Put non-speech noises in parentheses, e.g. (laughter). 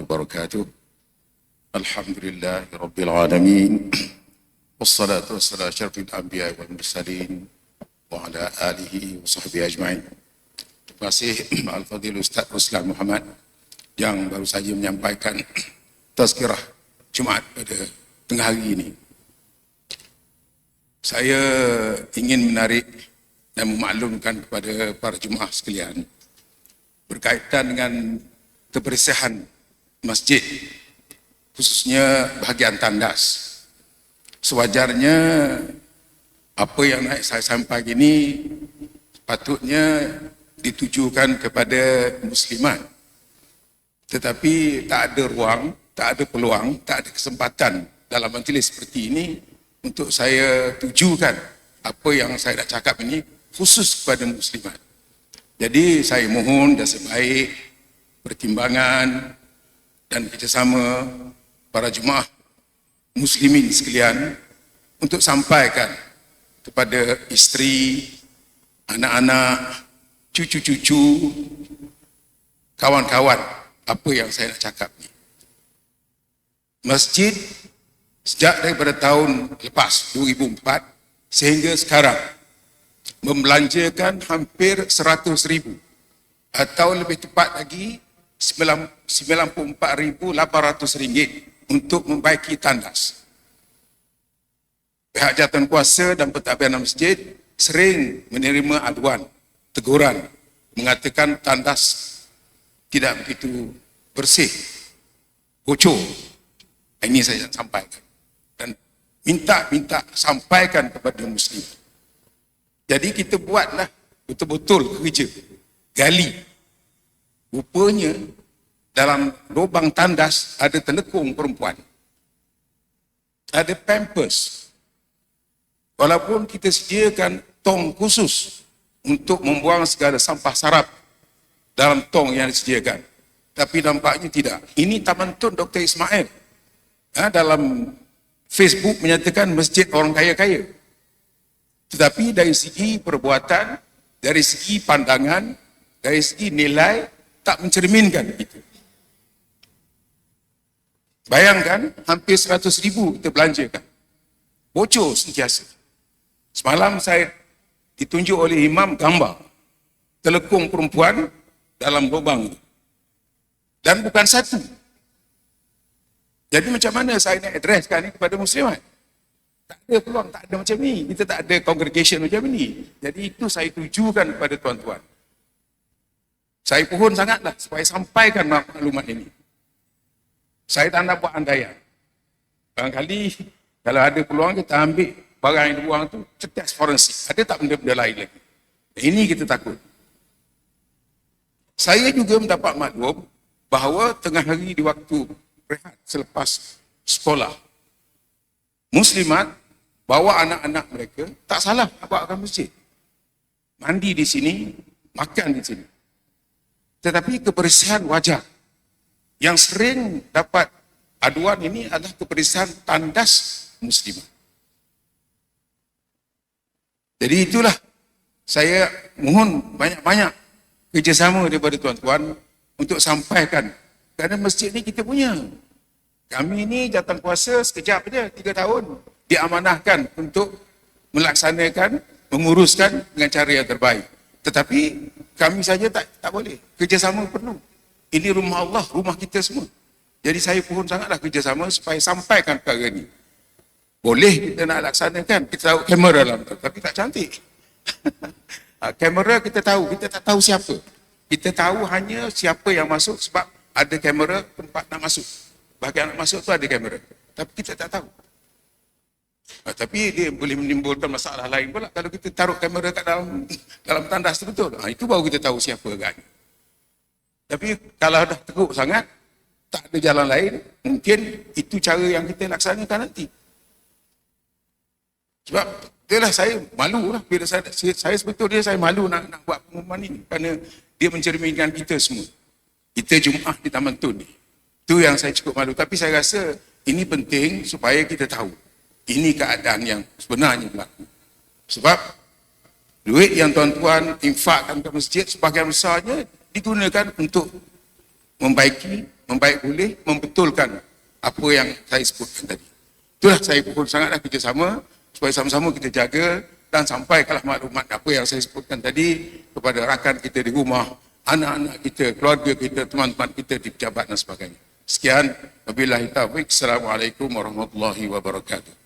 Wabarakatuh. Alhamdulillah rabbil alamin. Wassalatu wassalamu ala asyrafil anbiya wal mursalin wa ala alihi wa sahbihi ajma'in. Terima kasih (clears throat) Al-Fadhil Ustaz Ruslan Muhammad yang baru saja menyampaikan tazkirah Jumaat pada tengah hari ini. Saya ingin menarik dan memaklumkan kepada para jemaah sekalian berkaitan dengan kebersihan masjid khususnya bahagian tandas. Sewajarnya apa yang saya sampai ini patutnya ditujukan kepada muslimat. Tetapi tak ada ruang, tak ada peluang, tak ada kesempatan dalam majlis seperti ini untuk saya tujukan apa yang saya nak cakap ini khusus kepada muslimat. Jadi saya mohon dan sebaik pertimbangan dan kerjasama para jemaah muslimin sekalian untuk sampaikan kepada isteri, anak-anak, cucu-cucu, kawan-kawan apa yang saya nak cakap ni. Masjid sejak daripada tahun lepas 2004 sehingga sekarang membelanjakan hampir 100 ribu atau lebih tepat lagi 94,800 ringgit untuk membaiki tandas. Pihak jatuh kuasa dan pentadbiran masjid sering menerima aduan, teguran, mengatakan tandas tidak begitu bersih, bocor. Ini saya sampaikan. Dan minta-minta sampaikan kepada muslim. Jadi kita buatlah betul-betul kerja. Gali. Rupanya dalam lubang tandas ada telekung perempuan. Ada pampers. Walaupun kita sediakan tong khusus untuk membuang segala sampah sarap dalam tong yang disediakan. Tapi nampaknya tidak. Ini Taman Tun Dr. Ismail. Ha, dalam Facebook menyatakan masjid orang kaya-kaya. Tetapi dari segi perbuatan, dari segi pandangan, dari segi nilai, tak mencerminkan itu. Bayangkan, hampir 100 ribu kita belanjakan. Bocor sentiasa. Semalam saya ditunjuk oleh imam gambar telekung perempuan dalam lubang itu. Dan bukan satu. Jadi macam mana saya nak addresskan ini kepada muslimat? Tak ada peluang, tak ada macam ni. Kita tak ada congregation macam ni. Jadi itu saya tujukan kepada tuan-tuan. Saya pohon sangatlah supaya sampaikan maklumat ini. Saya tak nak buat andaian. Barangkali kalau ada peluang kita ambil barang yang dibuang tu cerdas forensik. Ada tak benda-benda lain lagi? Ini kita takut. Saya juga mendapat maklum bahawa tengah hari di waktu rehat selepas sekolah muslimat bawa anak-anak mereka tak salah nak bawa ke masjid. Mandi di sini makan di sini. Tetapi kebersihan wajar yang sering dapat aduan ini adalah kebersihan tandas muslimat. Jadi itulah saya mohon banyak-banyak kerjasama daripada tuan-tuan untuk sampaikan. Kerana masjid ni kita punya kami ni jatuh kuasa sekejap je, tiga tahun. Diamanahkan untuk melaksanakan, menguruskan dengan cara yang terbaik. Tetapi kami saja tak tak boleh. Kerjasama perlu. Ini rumah Allah, rumah kita semua. Jadi saya pohon sangatlah kerjasama supaya sampaikan perkara ini. Boleh kita nak laksanakan, kita tahu kamera dalam tapi tak cantik. Ha, (laughs) kamera kita tahu, kita tak tahu siapa. Kita tahu hanya siapa yang masuk sebab ada kamera tempat nak masuk bahagian nak masuk tu ada kamera. Tapi kita tak tahu. Ha, tapi dia boleh menimbulkan masalah lain pula kalau kita taruh kamera kat dalam dalam tandas tu betul. Ha, itu baru kita tahu siapa agaknya. Tapi kalau dah teruk sangat, tak ada jalan lain, mungkin itu cara yang kita laksanakan nanti. Sebab itulah saya malu lah bila saya, saya sebetulnya saya malu nak, nak buat pengumuman ini kerana dia mencerminkan kita semua. Kita Jumaat di Taman Tun ni. Itu yang saya cukup malu. Tapi saya rasa ini penting supaya kita tahu. Ini keadaan yang sebenarnya berlaku. Sebab duit yang tuan-tuan infakkan ke masjid sebagian besarnya digunakan untuk membaiki, membaik boleh, membetulkan apa yang saya sebutkan tadi. Itulah saya pukul sangatlah kerjasama supaya sama-sama kita jaga dan sampaikanlah maklumat apa yang saya sebutkan tadi kepada rakan kita di rumah, anak-anak kita, keluarga kita, teman-teman kita di pejabat dan sebagainya. Sekian, wabillahi taufiq. Assalamualaikum warahmatullahi wabarakatuh.